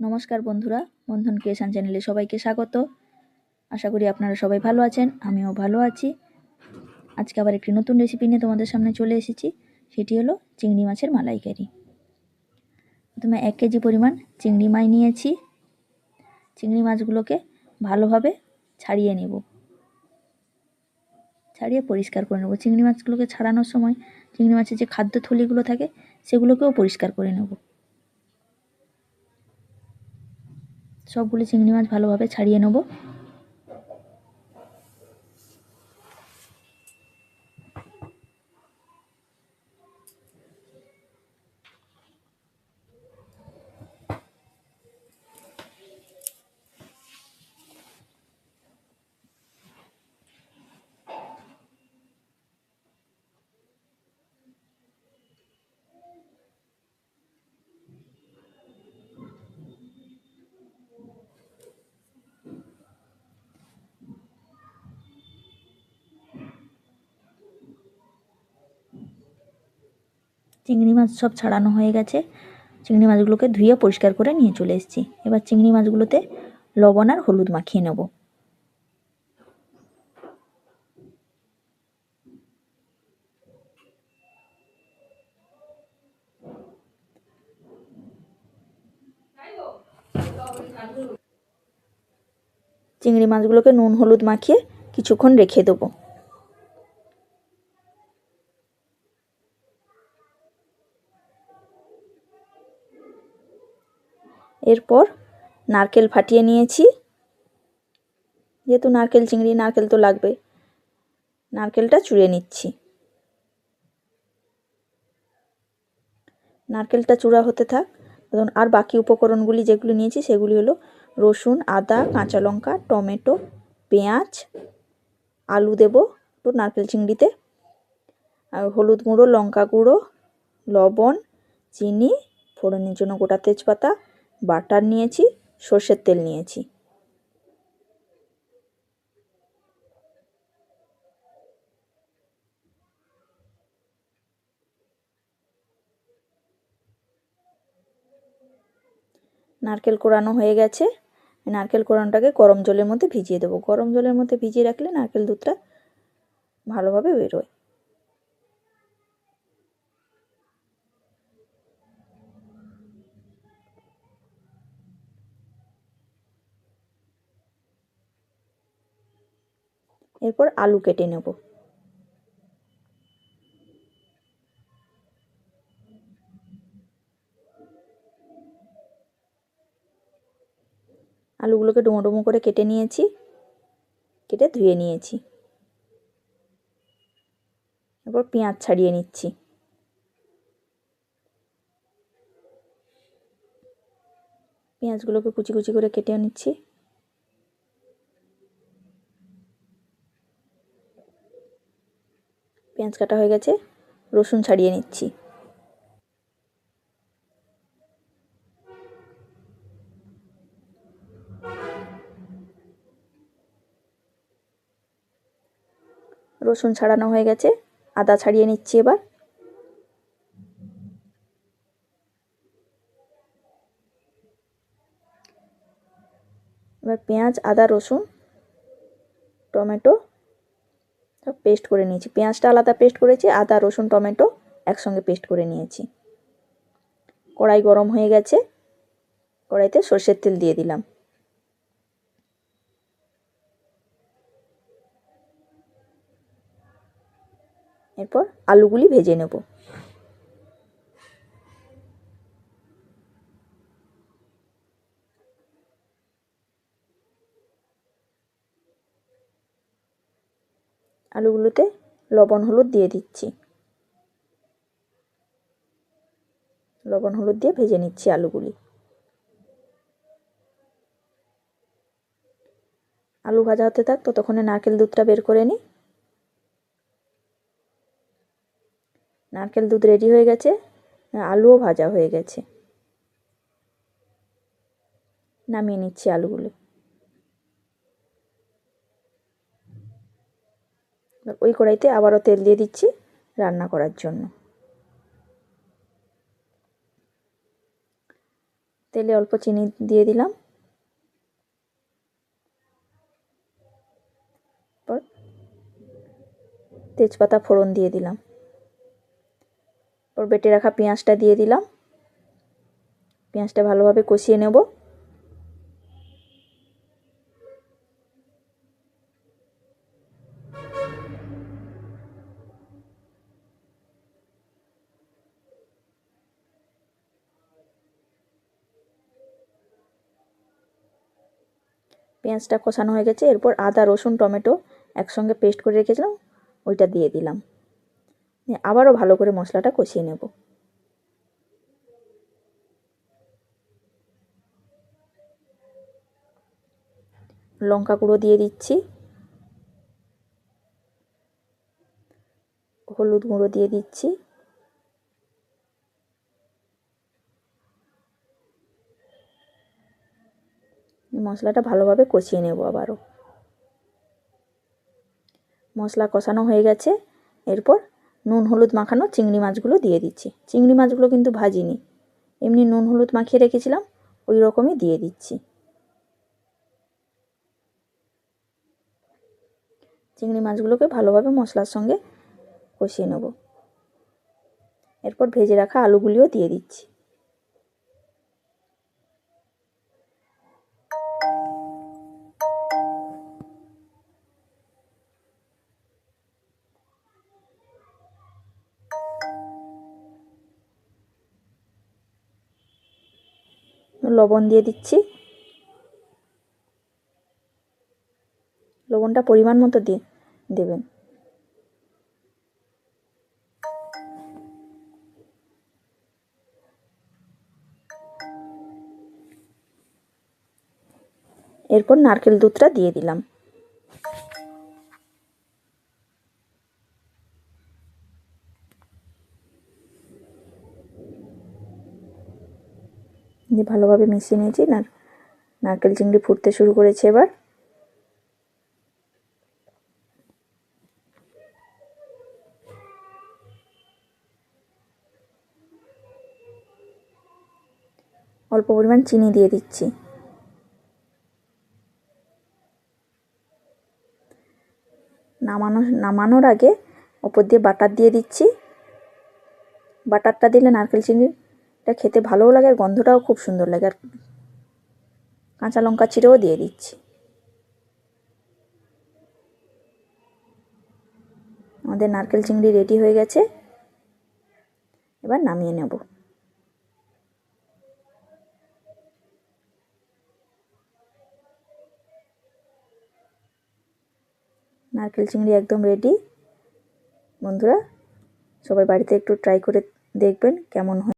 নমস্কার বন্ধুরা, বন্ধন ক্রিয়েশন চ্যানেলে সবাইকে স্বাগত। আশা করি আপনারা সবাই ভালো আছেন, আমিও ভালো আছি। আজকে আবার একটি নতুন রেসিপি নিয়ে তোমাদের সামনে চলে এসেছি, সেটি হলো চিংড়ি মাছের মালাইকারি। প্রথমে এক কেজি পরিমাণ চিংড়ি মাছ নিয়েছি। চিংড়ি মাছগুলোকে ভালোভাবে ছাড়িয়ে নেব। ছাড়িয়ে পরিষ্কার করে নেব। চিংড়ি মাছগুলোকে ছাড়ানোর সময় চিংড়ি মাছের যে খাদ্য থলিগুলো থাকে, সেগুলোকেও পরিষ্কার করে নেব। সবগুলি চিংড়ি মাছ ভালোভাবে ছাড়িয়ে নেব। চিংড়ি মাছ সব ছাড়ানো হয়ে গেছে। চিংড়ি মাছগুলোকে ধুয়ে পরিষ্কার করে নিয়ে চলে এসেছি। এবার চিংড়ি মাছগুলোতে লবণ আর হলুদ মাখিয়ে নেব। চিংড়ি মাছগুলোকে নুন, হলুদ মাখিয়ে কিছুক্ষণ রেখে দেবো। এরপর নারকেল ফাটিয়ে নিয়েছি। যেহেতু নারকেল চিংড়ি, নারকেল তো লাগবে। নারকেলটা চুড়ে নিচ্ছি। নারকেলটা চূড়া হতে থাক। তখন আর বাকি উপকরণগুলি যেগুলি নিয়েছি, সেগুলি হলো রসুন, আদা, কাঁচা লঙ্কা, টমেটো, পেঁয়াজ, আলু দেব তো নারকেল চিংড়িতে, আর হলুদ গুঁড়ো, লঙ্কা গুঁড়ো, লবণ, চিনি, ফোড়নের জন্য গোটা তেজপাতা বাটার নিয়েছি, সর্ষের তেল নিয়েছি। নারকেল কোরানো হয়ে গেছে। নারকেল কোরানোটাকে গরম জলের মধ্যে ভিজিয়ে দেবো। গরম জলের মধ্যে ভিজিয়ে রাখলে নারকেল দুধটা ভালোভাবে বেরোয়। এরপর আলু কেটে নেব। আলুগুলোকে ডুমো ডুমো করে কেটে নিয়েছি, কেটে ধুয়ে নিয়েছি। এরপর পেঁয়াজ ছাড়িয়ে নিচ্ছি। পেঁয়াজগুলোকে কুচি কুচি করে কেটে নিচ্ছি। পেঁয়াজ কাটা হয়ে গেছে, রসুন ছাড়িয়ে নিচ্ছি। রসুন ছাড়ানো হয়ে গেছে, আদা ছাড়িয়ে নিচ্ছি এবার। এবার পেঁয়াজ, আদা, রসুন, টমেটো পেস্ট করে নিয়েছি। পেঁয়াজটা আলাদা পেস্ট করেছি, আদা, রসুন, টমেটো একসঙ্গে পেস্ট করে নিয়েছি। কড়াই গরম হয়ে গেছে, কড়াইতে সর্ষের তেল দিয়ে দিলাম। এরপর আলুগুলি ভেজে নেব। আলুগুলোতে লবণ, হলুদ দিয়ে দিচ্ছি। লবণ, হলুদ দিয়ে ভেজে নিচ্ছি আলুগুলি। আলু ভাজা হতে থাক, ততক্ষণে নারকেল দুধটা বের করে নিই। নারকেল দুধ রেডি হয়ে গেছে, আলুও ভাজা হয়ে গেছে। নামিয়ে নিচ্ছি আলুগুলো। ওই কড়াইতে আবারও তেল দিয়ে দিচ্ছি রান্না করার জন্য। তেলে অল্প চিনি দিয়ে দিলাম। তেজপাতা ফোড়ন দিয়ে দিলাম। পর বেটে রাখা পেঁয়াজটা দিয়ে দিলাম। পেঁয়াজটা ভালোভাবে কষিয়ে নেব। পেঁয়াজটা কষানো হয়ে গেছে। এরপর আদা, রসুন, টমেটো একসঙ্গে পেস্ট করে রেখেছিলাম। ওইটা দিয়ে দিলাম। আবারও ভালো করে মশলাটা কষিয়ে নেব। লঙ্কা গুঁড়ো দিয়ে দিচ্ছি। হলুদ গুঁড়ো দিয়ে দিচ্ছি। মশলাটা ভালোভাবে কষিয়ে নেব আবারও। মশলা কষানো হয়ে গেছে। এরপর নুন, হলুদ মাখানো চিংড়ি মাছগুলো দিয়ে দিচ্ছি। চিংড়ি মাছগুলো কিন্তু ভাজিনি। এমনি নুন, হলুদ মাখিয়ে রেখেছিলাম, ওই রকমই দিয়ে দিচ্ছি। চিংড়ি মাছগুলোকে ভালোভাবে মশলার সঙ্গে কষিয়ে নেব। এরপর ভেজে রাখা আলুগুলিও দিয়ে দিচ্ছি। লবণ দিয়ে দিচ্ছি। লবণটা পরিমাণ মতো দিয়ে দেবেন। এরপর নারকেল দুধটা দিয়ে দিলাম। দিয়ে ভালোভাবে মিশিয়ে নিয়েছি। না নারকেল চিংড়ি ফুটতে শুরু করেছে এবার। অল্প পরিমাণ চিনি দিয়ে দিচ্ছি। নামানো, নামানোর আগে ওপর দিয়ে বাটার দিয়ে দিচ্ছি। বাটারটা দিলে নারকেল চিনিটা খেতে ভালোও লাগে আর গন্ধটাও খুব সুন্দর লাগে আর কাঁচা লঙ্কা চিরেও দিয়ে দিচ্ছি। আমাদের নারকেল চিংড়ি রেডি হয়ে গেছে। এবার নামিয়ে নেব। নারকেল চিংড়ি একদম রেডি বন্ধুরা, সবাই বাড়িতে একটু ট্রাই করে দেখবেন কেমন হয়।